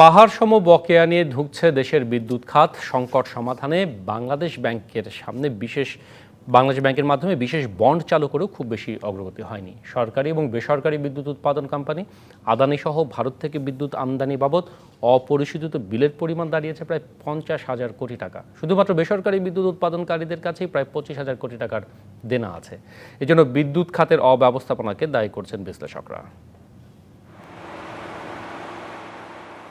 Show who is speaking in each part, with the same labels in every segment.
Speaker 1: পাহাড় সম বকেয়া নিয়ে ঢুকছে দেশের বিদ্যুৎ খাত। সংকট সমাধানে বাংলাদেশ ব্যাংকের সামনে বিশেষ, বাংলাদেশ ব্যাংকের মাধ্যমে বিশেষ বন্ড চালু করেও খুব বেশি অগ্রগতি হয়নি। সরকারি এবং বেসরকারি বিদ্যুৎ উৎপাদন কোম্পানি আদানি সহ ভারত থেকে বিদ্যুৎ আমদানি বাবদ অপরিশোধিত বিলের পরিমাণ দাঁড়িয়েছে প্রায় পঞ্চাশ হাজার কোটি টাকা। শুধুমাত্র বেসরকারি বিদ্যুৎ উৎপাদনকারীদের কাছেই প্রায় পঁচিশ হাজার কোটি টাকার দেনা আছে। এজন্য বিদ্যুৎ খাতের অব্যবস্থাপনাকে দায়ী করছেন বিশ্লেষকরা।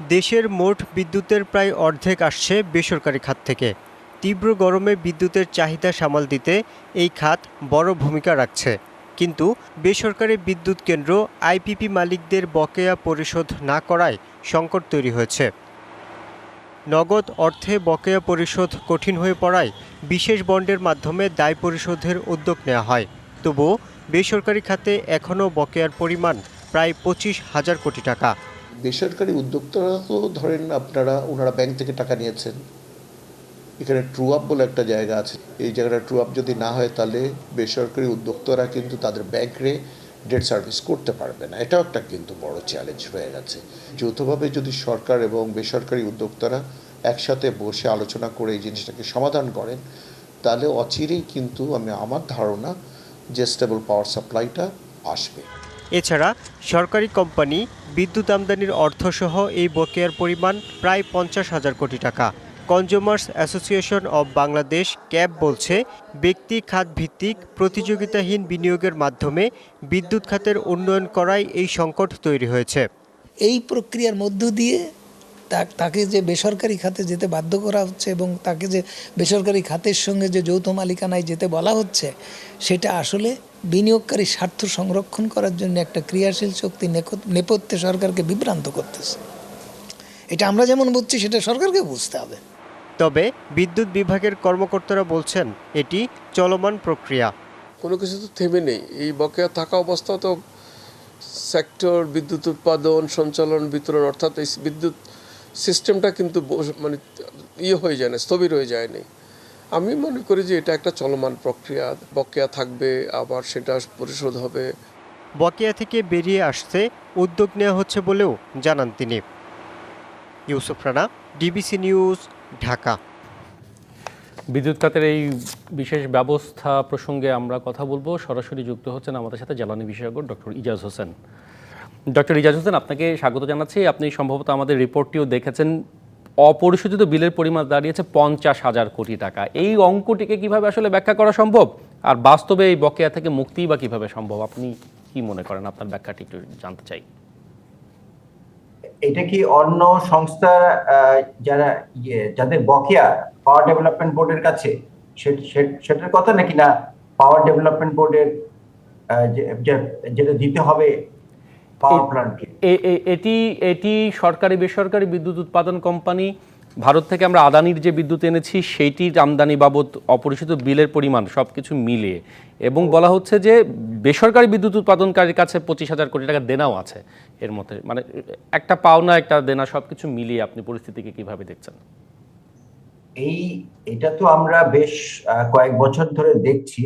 Speaker 2: দেশের মোট বিদ্যুতের প্রায় অর্ধেক আসছে বেসরকারি খাত থেকে। তীব্র গরমে বিদ্যুতের চাহিদা সামাল দিতে এই খাত বড় ভূমিকা রাখছে। কিন্তু বেসরকারি বিদ্যুৎ কেন্দ্র আইপিপি মালিকদের বকেয়া পরিশোধ না করায় সংকট তৈরি হয়েছে। নগদ অর্থে বকেয়া পরিশোধ কঠিন হয়ে পড়ায় বিশেষ বন্ডের মাধ্যমে দায় পরিশোধের উদ্যোগ নেওয়া হয়। তবুও বেসরকারি খাতে এখনও বকেয়ার পরিমাণ প্রায় পঁচিশ হাজার কোটি টাকা।
Speaker 3: বেসরকারি উদ্যোক্তারা তো ধরেন আপনারা ওনারা ব্যাংক থেকে টাকা নিয়েছেন। এখানে ট্রু আপ বলে একটা জায়গা আছে। এই জায়গাটা ট্রু আপ যদি না হয় তাহলে বেসরকারি উদ্যোক্তারা কিন্তু তাদের ব্যাংকে ডেট সার্ভিস করতে পারবে না। এটাও একটা কিন্তু বড় চ্যালেঞ্জ হয়ে গেছে। যৌথভাবে যদি সরকার এবং বেসরকারি উদ্যোক্তারা একসাথে বসে আলোচনা করে এই জিনিসটাকে সমাধান করেন, তাহলে অচিরেই কিন্তু আমি, আমার ধারণা যে স্টেবল পাওয়ার সাপ্লাইটা আসবে।
Speaker 2: এছাড়া সরকারি কোম্পানি বিদ্যুৎ আমদানির অর্থসহ এই বকেয়ার পরিমাণ প্রায় পঞ্চাশ হাজার কোটি টাকা। Consumers association of Bangladesh, CAB, বলছে, ব্যক্তি খাত ভিত্তিক প্রতিযোগিতাহীন বিনিয়োগের মাধ্যমে বিদ্যুৎ খাতের উন্নয়ন করায় এই সংকট তৈরি হয়েছে।
Speaker 4: এই প্রক্রিয়ার মধ্য দিয়ে তাকে যে বেসরকারি খাতে যেতে বাধ্য করা হচ্ছে এবং তাকে যে বেসরকারি খাতের সঙ্গে যে যৌথ মালিকানায় যেতে বলা হচ্ছে সেটা আসলে বিনিয়োগকারী স্বার্থ সংরক্ষণ করার জন্য একটা ক্রিয়াশীল শক্তি নেপথ্যে সরকারকে বিভ্রান্ত করতেছে। এটা আমরা যেমন বুঝছি সেটা সরকারকে বুঝতে হবে।
Speaker 2: তবে বিদ্যুৎ বিভাগের কর্মকর্তারা বলছেন এটি চলমান প্রক্রিয়া।
Speaker 5: কোনো কিছু তো থেমে নেই। এই বকেয়া থাকা অবস্থা তো সেক্টর বিদ্যুৎ উৎপাদন সঞ্চালন বিতরণ অর্থাৎ এই বিদ্যুৎ সিস্টেমটা কিন্তু মানে ইয়ে হয়ে যায় না স্থবির হয়ে যায়নি আমি মনে করি যে এটা একটা চলমান প্রক্রিয়া বকেয়া থাকবে আবার সেটা পরিশোধ হবে।
Speaker 2: বকেয়া থেকে বেরিয়ে আসতে উদ্যোগ নেওয়া হচ্ছে বলেও জানান তিনি। Yusuf Rana DBC news Dhaka.
Speaker 1: বিদ্যুৎ খাতের এই বিশেষ ব্যবস্থা প্রসঙ্গে আমরা কথা বলব। সরাসরি যুক্ত হচ্ছেন আমাদের সাথে জ্বালানি বিশেষজ্ঞ ডক্টর ইজাজ হোসেন। ডক্টর ইজাজ হোসেন, আপনাকে স্বাগত জানাচ্ছি। আপনি সম্ভবত আমাদের রিপোর্টটিও দেখেছেন। অপরিশোধিত বিলের পরিমাণ দাঁড়িয়েছে পঞ্চাশ হাজার কোটি টাকা। এই অঙ্কটিকে কীভাবে আসলে ব্যাখ্যা করা সম্ভব? আর বাস্তবে এই বকেয়া থেকে মুক্তি বা কীভাবে সম্ভব? আপনি কি মনে করেন? আপনার ব্যাখ্যাটি একটু জানতে চাই।
Speaker 6: এটা কি অন্য সংস্থা যারা ইয়ে যাদের বকেয়া পাওয়ার ডেভেলপমেন্ট বোর্ডের কাছে? সেটার কথা নাকি না? পাওয়ার ডেভেলপমেন্ট বোর্ডের যেটা দিতে হবে পাওয়ার প্ল্যান্টকে
Speaker 1: এটি এটি সরকারি বেসরকারি বিদ্যুৎ উৎপাদন কোম্পানি। ভারত থেকে আমরা আদানির যে বিদ্যুৎ এনেছি সেইটির আমদানি বাবদ অপরিশোধিত বিলের পরিমাণ সব কিছু মিলিয়ে। এবং বলা হচ্ছে যে বেসরকারি বিদ্যুৎ উৎপাদনকারীর কাছে পঁচিশ হাজার কোটি টাকা দেনাও আছে এর মধ্যে। মানে একটা পাওনা একটা দেনা সব কিছু মিলিয়ে আপনি পরিস্থিতিকে কীভাবে দেখছেন?
Speaker 6: এই এটা তো আমরা বেশ কয়েক বছর ধরে দেখছি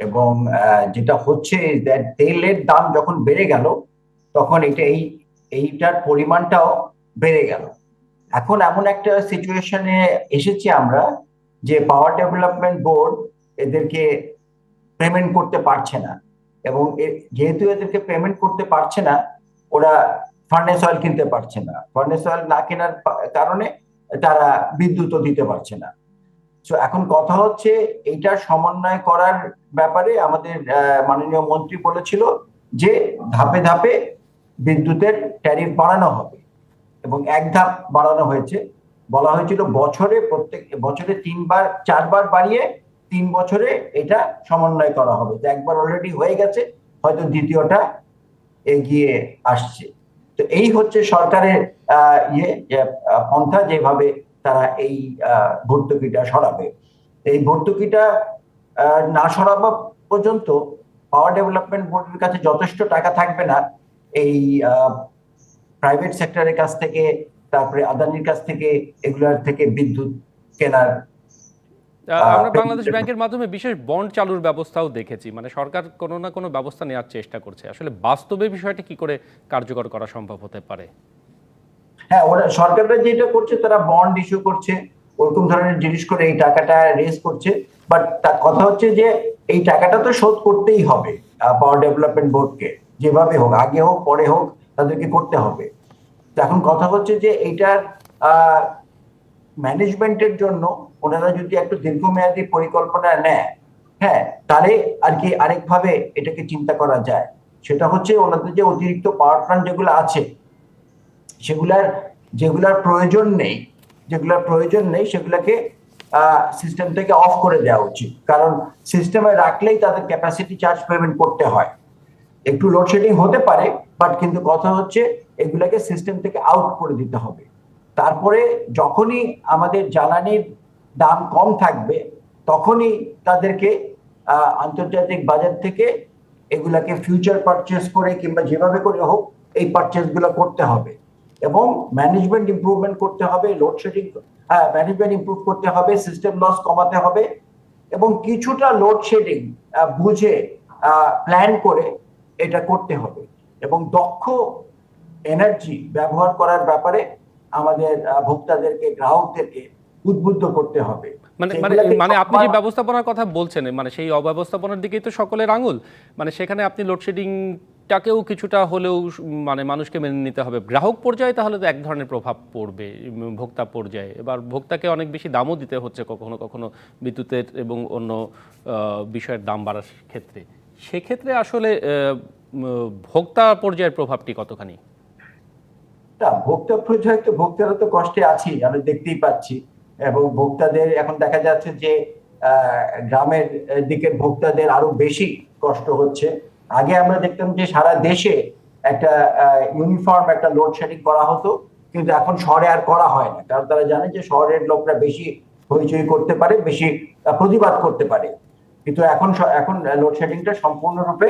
Speaker 6: এবং যেটা হচ্ছে তেলের দাম যখন বেড়ে গেল তখন এটা এই, এইটার পরিমাণটাও বেড়ে গেল। এখন এমন একটা সিচুয়েশনে এসেছি আমরা যে পাওয়ার ডেভেলপমেন্ট বোর্ড এদেরকে পেমেন্ট করতে পারছে না এবং যেহেতু এদেরকে পেমেন্ট করতে পারছে না, ওরা ফার্নেস অয়েল কিনতে পারছে না। ফার্নেস অয়েল না কেনার কারণে তারা বিদ্যুৎও দিতে পারছে না। তো এখন কথা হচ্ছে এইটার সমন্বয় করার ব্যাপারে আমাদের মাননীয় মন্ত্রী বলেছিল যে ধাপে ধাপে বিদ্যুতের ট্যারিফ বাড়ানো হবে এবং এক ধাপ বাড়ানো হয়েছে। বলা হয়েছিল বছরে প্রত্যেক, বছরে তিনবার, চারবার বাড়িয়ে তিন বছরে এটা সমন্বয় করা হবে। তো একবার অলরেডি হয়ে গেছে, হয়তো দ্বিতীয়টা এগিয়ে আসছে। তো এই হচ্ছে সরকারের ইয়ে পন্থা যেভাবে তারা এই ভর্তুকিটা সরাবে। এই ভর্তুকিটা না সরাবা পর্যন্ত পাওয়ার ডেভেলপমেন্ট বোর্ডের কাছে যথেষ্ট টাকা থাকবে না। এই প্রাইভেট সেক্টরের কাছ থেকে তারপরে আদানির কাছ থেকে এগুলার থেকে বিদ্যুৎ কেনার
Speaker 1: আমরা বাংলাদেশ ব্যাংকের মাধ্যমে বিশেষ বন্ড চালুর ব্যবস্থাও দেখেছি। মানে সরকার কোনো না কোনো ব্যবস্থা নেওয়ার চেষ্টা করছে। আসলে বাস্তবে বিষয়টা কি করে কার্যকর করা সম্ভব হতে পারে?
Speaker 6: হ্যাঁ ওরা সরকাররা যেটা করছে তারা বন্ড ইস্যু করছে। ওরকম ধরনের জিনিস করে এই টাকাটা রেজ করছে। বাট তার কথা হচ্ছে যে এই টাকাটা তো শোধ করতেই হবে পাওয়ার ডেভেলপমেন্ট বোর্ডকে যেভাবে হোক, আগে হোক, পরে হোক, তাদেরকে করতে হবে। এখন কথা হচ্ছে যে এইটার ম্যানেজমেন্টের জন্য ওনারা যদি একটু দীর্ঘমেয়াদী পরিকল্পনা নেয় হ্যাঁ তাহলে আর কি আরেকভাবে এটাকে চিন্তা করা যায়। সেটা হচ্ছে ওনাদের যে অতিরিক্ত পাওয়ার প্ল্যান্ট যেগুলো আছে, সেগুলার, যেগুলার প্রয়োজন নেই, যেগুলার প্রয়োজন নেই, সেগুলোকে সিস্টেম থেকে অফ করে দেওয়া উচিত। কারণ সিস্টেমে রাখলেই তাদের ক্যাপাসিটি চার্জ পেমেন্ট করতে হয়। একটু লোডশেডিং হতে পারে বাট কিন্তু কথা হচ্ছে এগুলাকে সিস্টেম থেকে আউট করে দিতে হবে। তারপরে যখনই আমাদের জ্বালানির দাম কম থাকবে, তখনই তাদেরকে আন্তর্জাতিক বাজার থেকে এগুলাকে ফিউচার পারচেস করে কিংবা যেভাবে করে হোক, এই পারচেসগুলো করতে হবে। এবং ম্যানেজমেন্ট ইমপ্রুভমেন্ট করতে হবে লোডশেডিং হ্যাঁ ম্যানেজমেন্ট ইমপ্রুভ করতে হবে সিস্টেম লস কমাতে হবে। এবং কিছুটা লোডশেডিং বুঝে প্ল্যান করে এটা করতে হবে। এবং দক্ষ এনার্জি ব্যবহার করার ব্যাপারে আমাদের ভোক্তাদেরকে গ্রাহকদেরকে উদ্বুদ্ধ করতে হবে।
Speaker 1: মানে মানে মানে আপনি যে ব্যবস্থাপনার কথা বলছেন মানে সেই অব্যবস্থাপনার দিকেই তো সকলের আঙুল। মানে সেখানে আপনি লোডশেডিংটাকেও কিছুটা হলেও মানে মানুষকে মেনে নিতে হবে। গ্রাহক পর্যায়ে তাহলে তো এক ধরনের প্রভাব পড়বে ভোক্তা পর্যায়ে। এবার ভোক্তাকে অনেক বেশি দামও দিতে হচ্ছে কখনো কখনো বিদ্যুতের এবং অন্য আহ, বিষয়ের দাম বাড়ার ক্ষেত্রে। সেক্ষেত্রে আসলে ভোক্তা পর্যায়ের প্রভাবটি কতখানি?
Speaker 6: ভোক্তা পর্যায়ে তো ভোক্তারা তো কষ্টে আছি আমরা দেখতেই পাচ্ছি। এবং ভোক্তাদের, এখন দেখা যাচ্ছে যে গ্রামের দিকে ভোক্তাদের আরও বেশি কষ্ট হচ্ছে। আগে আমরা দেখতাম যে সারা দেশে একটা ইউনিফর্ম একটা লোডশেডিং করা হতো, কিন্তু এখন শহরে আর করা হয় না। কারণ তারা জানে যে শহরের লোকরা বেশি হইচই করতে পারে, বেশি প্রতিবাদ করতে পারে। কিন্তু এখন এখন লোডশেডিংটা সম্পূর্ণরূপে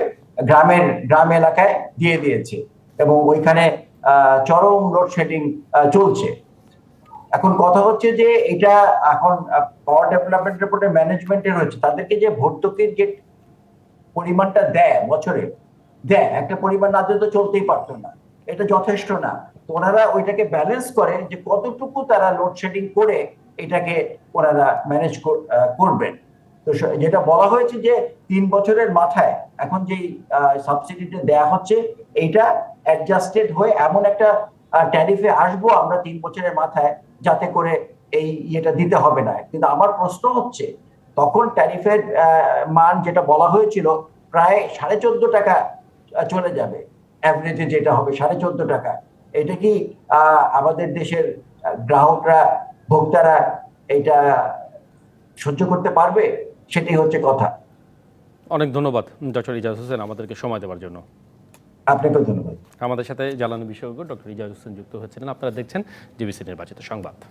Speaker 6: গ্রামের, গ্রাম এলাকায় দিয়ে দিয়েছে এবং ওইখানে চরম লোডশেডিং চলছে। এখন কথা হচ্ছে যে এটা এখন পাওয়ার ডেভেলপমেন্ট রিপোর্টের ম্যানেজমেন্টের হচ্ছে তাদেরকে যে ভর্তুকির যে পরিমাণটা দেয় বছরে, দেয়, একটা পরিমাণ না তো চলতেই পারতো না। এটা যথেষ্ট না। ওনারা ওইটাকে ব্যালেন্স করে যে কতটুকু তারা লোডশেডিং করে এটাকে ওনারা ম্যানেজ করবেন। তো যেটা বলা হয়েছে যে তিন বছরের মাথায় এখন যেই সাবসিডিটা দেয়া হচ্ছে, এইটা অ্যাডজাস্টেড হয়ে এমন একটা ট্যারিফে আসব আমরা তিন বছরের মাথায় যাতে করে এই ইয়েটা দিতে হবে না। কিন্তু আমার প্রশ্ন হচ্ছে, তখন ট্যারিফের মান যেটা বলা হয়েছিল প্রায় সাড়ে চোদ্দ টাকা চলে যাবে। অ্যাভারেজে যেটা হবে সাড়ে চোদ্দ টাকা। এটা কি আমাদের দেশের গ্রাহকরা, ভোক্তারা এটা সহ্য করতে পারবে? সেটাই হচ্ছে কথা।
Speaker 1: অনেক ধন্যবাদ ডক্টর ইজাজ হোসেন আমাদেরকে সময় দেওয়ার জন্য।
Speaker 6: আপনাকেও ধন্যবাদ।
Speaker 1: আমাদের সাথে জ্বালানি বিশেষজ্ঞ ডক্টর ইজাজ হোসেন যুক্ত হয়েছিলেন। আপনারা দেখছেন ডিবিসি নির্বাচিত সংবাদ।